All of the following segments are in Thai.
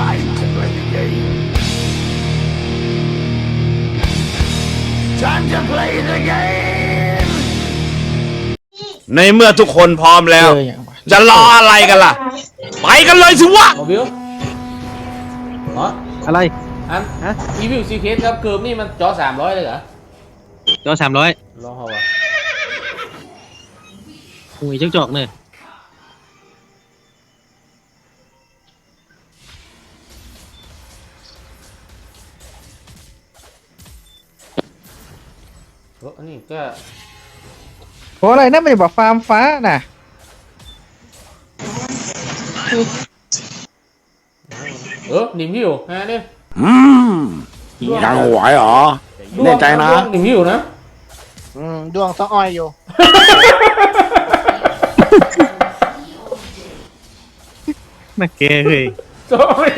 Time to play the game. Time to play the game. ในเมื่อทุกคนพร้อมแล้วเจออย่างวะ จะรออะไรกันล่ะ ไปกันเลยสิวะโมบิลอ๋ออะไร อันฮะ อีวิวซีเคสครับเกิร์มนี่มันจอสามร้อยเลยเหรอจอสามร้อยลองเขาวะหุยจักจอกเนี่ย เอออันนี้ก็โหอะไรนั่นไม่บอกฟาร์มฟ้าน่ะเออหนิมวิวฮะเนี่ยอืมยังไหวเหรอแน่ใจนะดวงหนิมวิวนะอืมดวงสะอ้อยอยู่น่าเกเฮ้ยจอย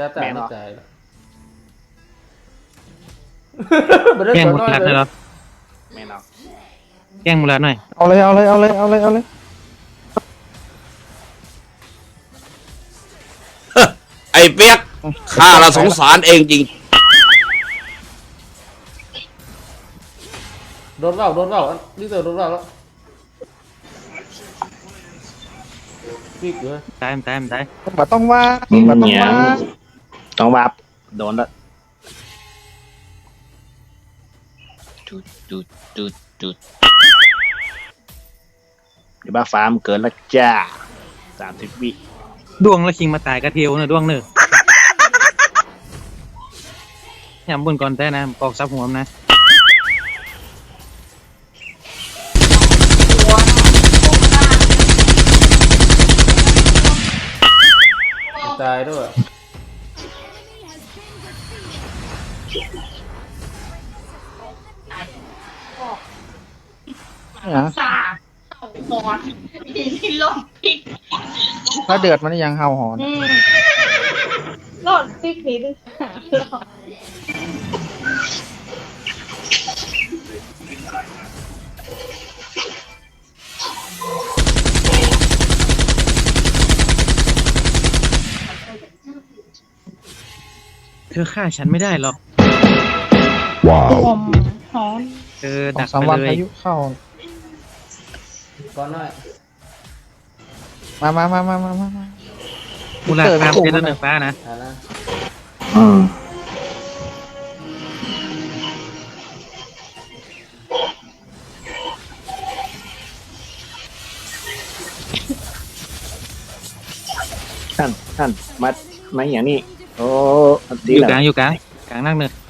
เดี๋ยวซาตาไม่ใจหรอกบ่ได้แกล้งตัวมูน้อยลาดเลเลยยเหรอไม่เนาะแกล้งมูลาดหน่อยเอาเลยเอาเลยเอาเลยเอาเลยเอาเลยไอ้เปียกข้าละสงสารเองจริง โดนเปล่าโดนเปล่าอันนี่เตอร์โดนเปล่าแล้วปีกเลยตายมันตายมันตายบ่ต้องว่าบ่ต้องว่า ต้องวับโดนแล้วจุดจุดจุดจุดเดี๋ยวบ้าฟาร์มเกินแล้วจ้าสามสิบวิดวงแล้วคิงมาตายกระเทียวเนอะดวงเนอะยำบนก่อนแต่นะกอกซับหัวมนนะตายด้วย อะสาหอนอีที่หล่นพริกถ้าเดือดมันยังเห่าหอนอืมหล่นพริกนิดนึงหล่นเธอฆ่าฉันไม่ได้หรอก อมหอนเธอดักไปเลยเข้า ก่อนหน่อยมามามามามามามูลาดตามเป็นแล้วหนึ่งฟ้านะอ่านะอืมท่านท่านมามาอย่างนี้โอ้อันอตียู่แล้กลางอยู่กลางกลางนั่งเนอะบินละบินละเออเออโดนว่ะอย่าง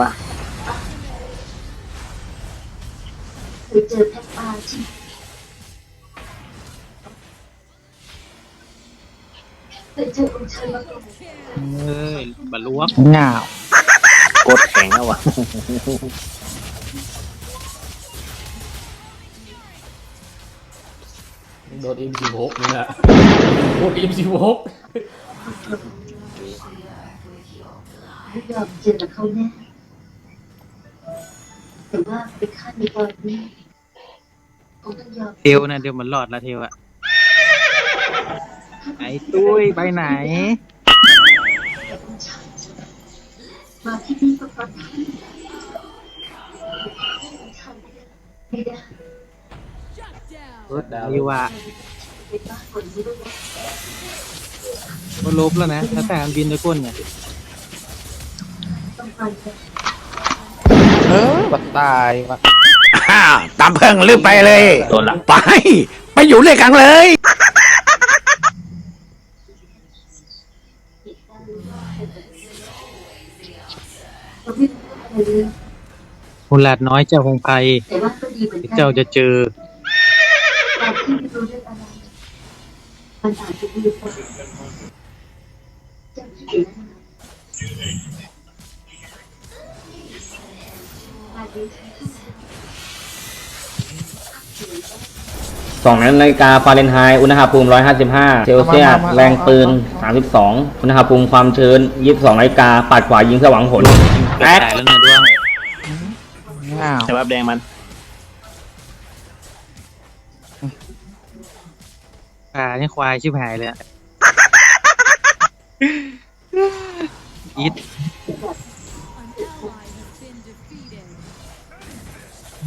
วะเอ้ยบรรลุวะเงากดแข็ง โดน M16 นี่แหละโดน M16 ไม่ยอมเจอกับเขาแน่แต่ว่าเป็นขั้นในตอนนี้คงต้องยอมเทวนะเดี๋ยวมันรอดละเทวอะไอ้ตุ้ยไปไหนเป็นชายมาที่นี่ก็เพราะท่านท่านไม่ได้ บ้าคนนี้ด้วยนะก็ลบแล้วนะแล้วแต่มันบินด้วยก้นเนี่ยต้องไปนะเออบัดตายบัดฮ่าตามเพิ่งลืมไปเลยโดนละไป ไปอยู่ด้วยกันเลยเราไม่รู้อะไรเลย คุณหลาดน้อยเจ้าคงภัยแต่ว่าก็ดีเหมือนกันเจ้าจะเจอกา รที่ไม่รู้เรื่องอะไรมันอาจจะดีกว่าเจ้าคิดอย่างนั้นไหมสองนาฬิกาฟาเรนไฮต์อุณหภูมิ 155 เซลเซียส แรงปืน 32 อุณหภูมิความชื้น 22นาฬิกาปัดขวายิงสว่างผลแตกแล้วเนี่ยดวงอ้าว แต่ว่าแดงมัน ขานี่ควายชิบหายเลยอะ อีท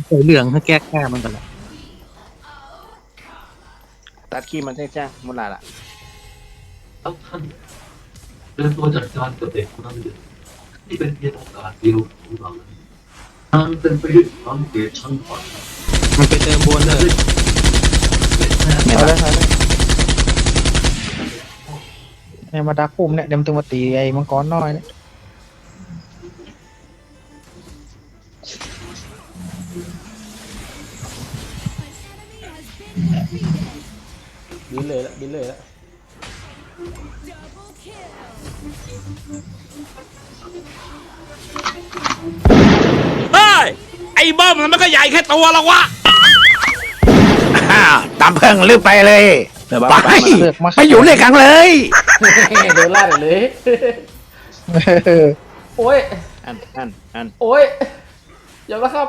ใส่เหลืองให้แก้ข้ามันก่อนละตัดขี้มันใช่จ้ามุลาละทั้งท่านเริ่มต้นจากการกับเด็กคนนั้นเด็กนี่เป็นเพียงโอกาสเดียวของเราการเป็นไปด้วยความเกลียดชังฝันมันไปเติมบนเลยเอาเลยเอา เลยเนี่ยมาดักปุ่มเนี่ยเดี๋ยวมันตึงมาตีไอ้มังกรน้อยเนี่ยบินเลยละบินเลยละเฮ้ย ไอ้เบิ้มมันก็ใหญ่แค่ตัวหรอกวะอ้าวตามเพิ่งลืมไปเลยเดี๋ยวบ้าไปไปเลือกมาไปอยู่ด้วยกันเลย โดนลาดเลยเออโอ้ย อันอันอันโอ้ยยอมแล้วครับ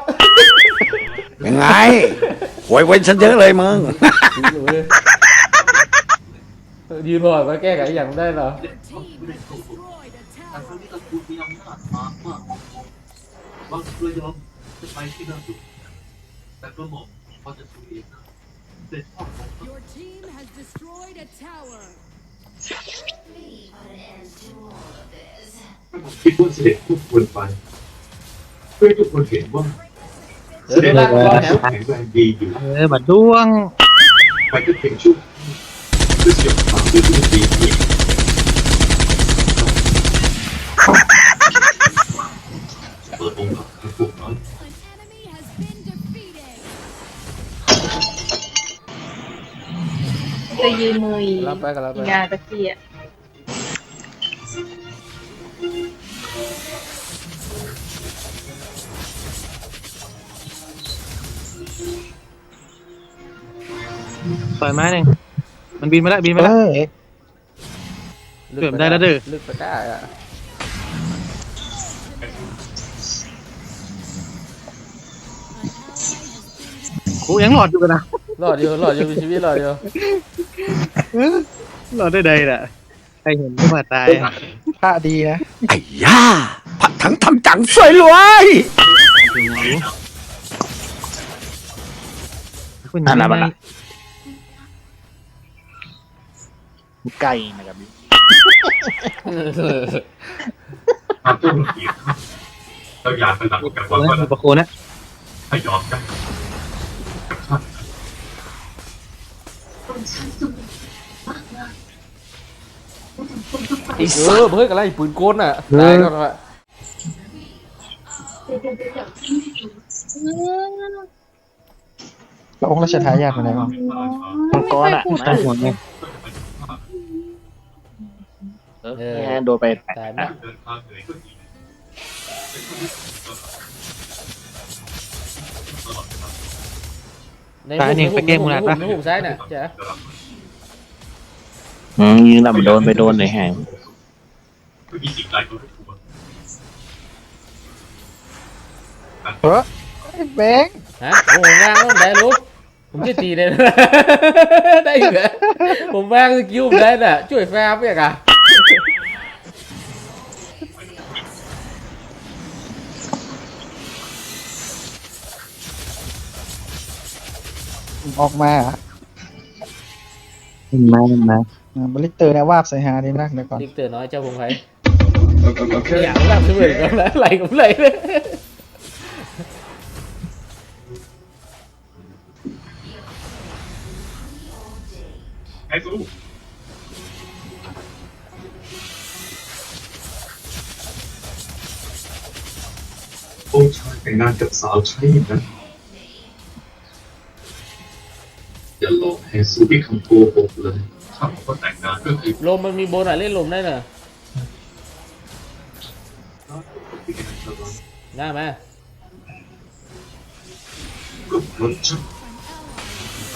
ยังไงโวยเว้นฉันเยอะเลยมึงยืนพอมาแก้ไขอย่างได้เหรอแต่ครั้งนี้ตระกูลมีอำนาจมากมากบางเรือยอมจะไปที่นั่นอยู่แต่กระหม่อมพอจะสูญเองนะเด็ดพ่อของ Your team has destroyed a tower. ผมคิดว่าเสด็จทุกควรไปเพื่อให้ทุกคนเห็นว่าเดี๋ยวโดนลาดรอแถวแข็งแรงดีอยู่เออบัดดวง ไปก็เพียงชั่วเพื่อเสียบปากด้วยวิธีนี้ มืออีรับไปกันรับไปงานตะเกียบปล่อยไม้หนึ่งมันบินมาแล้วบินมาเอแล้วอเกือบได้แล้วเด้อ ลึกไปได้อะ กูยังหลอดอยู่กันนะรอดอยู่รอดอยู่มีชีวิตรอดอยู่หลอดได้ใดล่ะใครเห็นก็มาตายพระดีนะไอ้ย่าผัดถังทำจังสวยรวยคุณอันยัละงมันไงละไก่นะครับหากเจ้าเกียรติเราอยากเป็นหลักกันว่านะว่ามีประโคนะถ้ายอมได้กับท่าน คนชั้นสูงมากมายและสังคมทุกฝ่ายเออเฮ้ยอะไรปืนโกนอะตายก่อนว่ะแล้วองค์ราชทายาทเป็นไงบ้างมังกรอะตั้งหัวไงเออแค่โดนไปตายไหม ในหุบในหุบในหุบซ้ายน่ะจ้ะอืมยิงลำโดนไปโดนเลยแหงไม่มีสิ่งใดก็รบกวนเออไอ้แบงค์ฮะโอ้โหว่างต้องได้ลูกผมจะตีเลยนะ ได้เหรอผมว่างสกิลผมได้น่ะช่วยแฟร์เปียกอะ ออกมาอะมามาอ่าบริเตอร์เนี่ยวาบใส่หาดีนักเดี๋ยวก่อนดิกเตอร์น้อยเจ้าพงไพไม่อยากรับช่วยกันแล้วไหลกับไหลเลยไอ้สู้องค์ชายแต่งงานกับสาวใช่ไห อย่าหลอกให้สู้ที่คำโกหกเลยถ้าบอกว่าแต่งงานก็คือลมมันมีโบนอะเล่นลมได้น่ะหน้ามา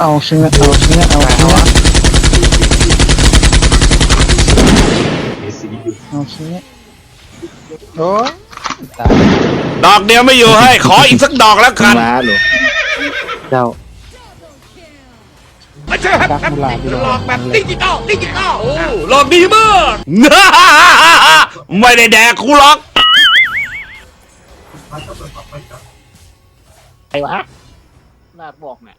เอาเชื้อเอาเชื้อเอาเชื้อเอาเชื้อโอ้ยตายดอกเดียวไม่อยู่ให้ ขออีกสักดอกแล้วกันว้าหลูเจ้า ไม่ใช่ครับดักมูลาดีหลอกแบบดิจิตอลดิจิตอลโอ้หลอกดีมากไม่ได้แดกกูหรอกไอ้วะลาบอกเนี่ย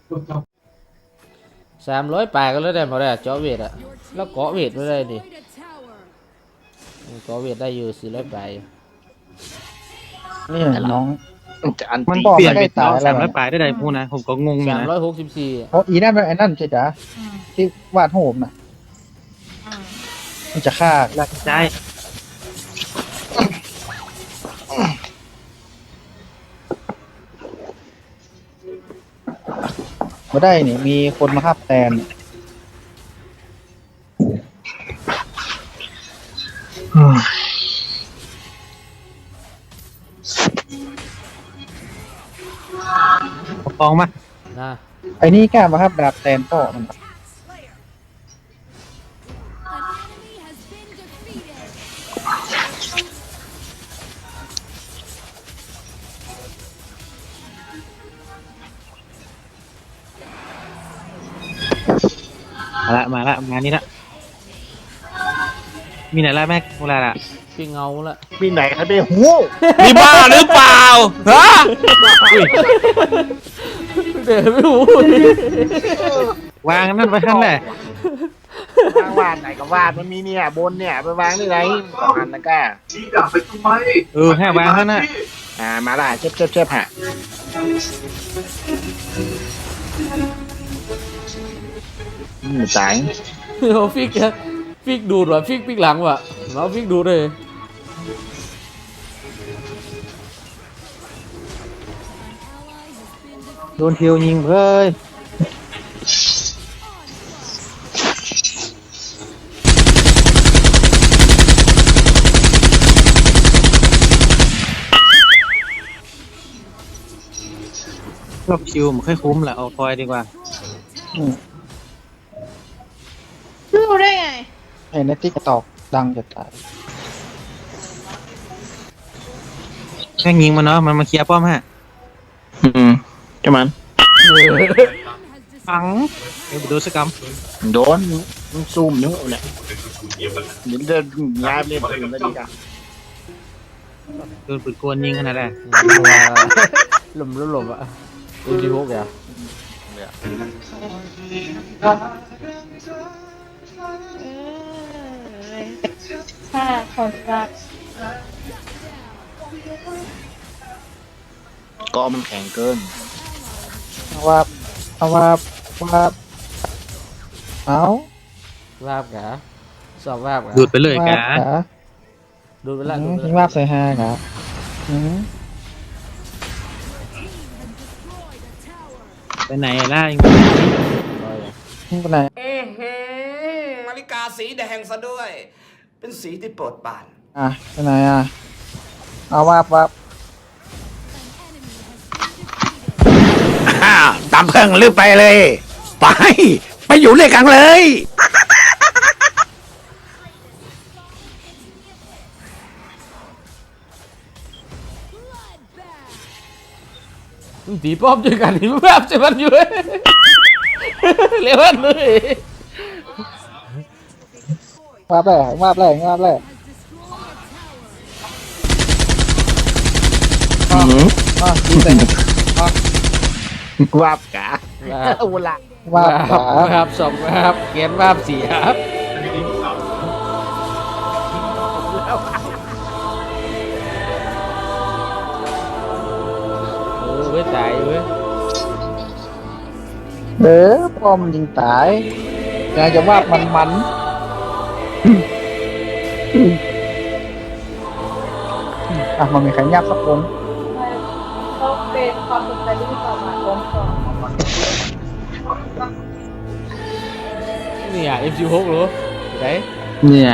สามร้อยปลายก็แล้วได้มาได้เจาะเวทอะแล้วเกาะเวทไม่ได้ดิเกาะเวทได้อยู่สี่ร้อยปลายนี่น้อง มันจะอันมันตีบอก เปลี่ยนไม่เป็ได้นตายสามอะไรร้อยปลายได้ไดพูดนะผมก็งงอยู่สามนะร้อยหกสิบสี่เพราะอีนั่นเป็นไอ้นั่นใช่จ้ะที่วาดโหมน่ะมันจะฆ่าหลักใจไม่ได้นี่มีคนมาฮับแทน ปกครองมานะไอ้นี่กล้ามาฮับดาบแทนพ่อมัน An enemy has been defeated. มาละมาละงานนี้ละ มีไหนละแม็กเวลาละพี่เงาละมีไหนเขาได้หูนี่บ้าหรือเปล่าฮะเดี๋ยวไม่รู้วางนั่นไว้ขั้นแหละวางวาดไหนก็วาดมันมีเนี่ยบนเนี่ยไปวางได้ไรสองอันนะก้าชี้ดาบไปทำไมเออแค่วางขั้นน่ะอ่ามาละเช็บเช็บเช็บฮะอืมสายเอาฟิกอะ ฟิกดูดว่ะฟิกฟิกหลังว่ะเอาฟิกดูดเลยโดนเทียวยิงเฮ้ยรอบคิวมันค่อยคุ้มแหละเอาคอยดีกว่า เห็นในติ๊กตอกดังจะตายแค่ยิงมันเนาะมันมาเคลียร์ป้อมฮะอืมเจ้ามันฟังเดี๋ยวไปดูสกรรมโดนมันซูมนิ้วเนี่ยเดี๋ยวจะย้ายไปเล่นปืนแล้วดีจ้ะโดนปืนกวนยิงขนาดไหนหลุมหลุมอะเอ็มดีหกอะ ถ้าคนรักก็มันแข็งเกิน เอาว่าเอาว่าว่าเอาวาบกะสอบวาบกะดูดไปเลยกะว่าดูดไปอืละดูมดไปยิงละว่าบใส่ฮากะอืมไปไหนล่ะยิงร้อยอะยิงไปไหนนาฬิกาสีแดงซะด้วย เป็นสีที่โปรดปราน อะไปไหนอะ เอาว่าบว่าบอ้าวตามเพิ่งลือไปเลย ไป ไปอยู่ด้วยกันเลยมึงตีป้อมด้วยกันนี่มึงแบบจะมันอยู่เลยเร็วเลย ว่าบแหละว่าบแหละว่าบแหละอืมอะยิงใส่วาบกะวาบเอาละว่าบวาขาบวาบสองวาบเกียนวาบสี่ครับเออเว้ยตายเว้ยเออป้อมยิงตายอยากจะว่าบมันมัน อะมันมีใครยับสักคนต้องเป็นความสนใจที่ต่อมาลงก่อนนี่อะ MC6 เหรอไหนเนี่ย